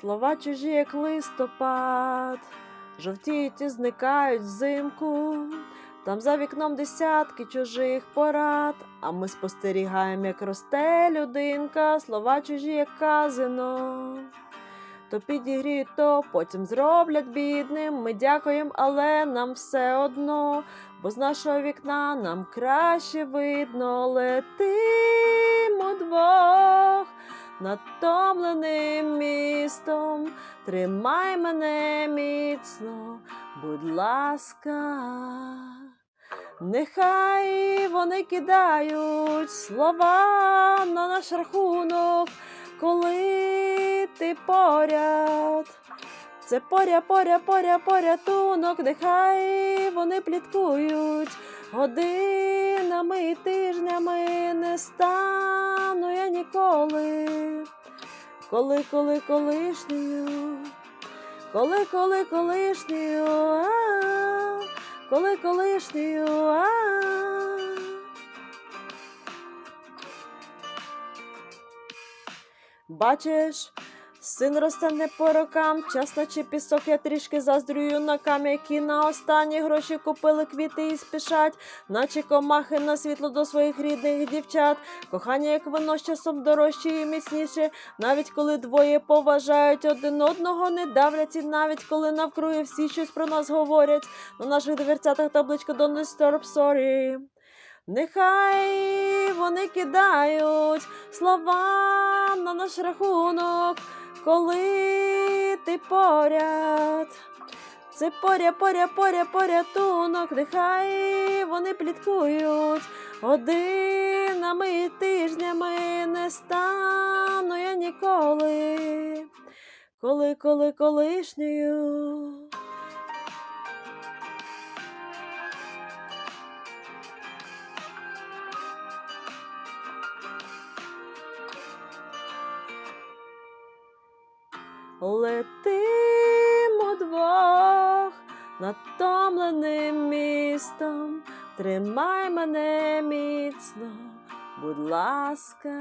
Слова чужі, як листопад, жовтіють і зникають взимку. Там за вікном десятки чужих порад, а ми спостерігаємо, як росте людинка, слова чужі, як казино. То підігріють, то потім зроблять бідним. Ми дякуємо, але нам все одно, бо з нашого вікна нам краще видно летимо двох натомленим містом. Тримай мене міцно, будь ласка. Нехай вони кидають слова на наш рахунок, коли ти поряд. Це поря, поря, поря, порятунок, нехай вони пліткують годинами і тижнями не стану я ніколи. Коли, коли, колишньою, коли, коли, колишньою, а, коли колишньою, а. Бачиш, син росте не по рокам, час наче пісок, я трішки заздрю юнакам, які на останні гроші купили квіти і спішать, наче комахи на світло до своїх рідних дівчат. Кохання, як воно з часом дорожче і міцніше, навіть коли двоє поважають один одного, не давлять, і навіть коли навкруги всі щось про нас говорять. На наших дверцятах табличка Don't disturb. Нехай вони кидають слова на наш рахунок, коли ти поряд. Це поря, поря, поря, порятунок, нехай вони пліткують годинами і тижнями не стану я ніколи. Коли, коли колишньою. Летимо двох натомленим містом, тримай мене міцно, будь ласка.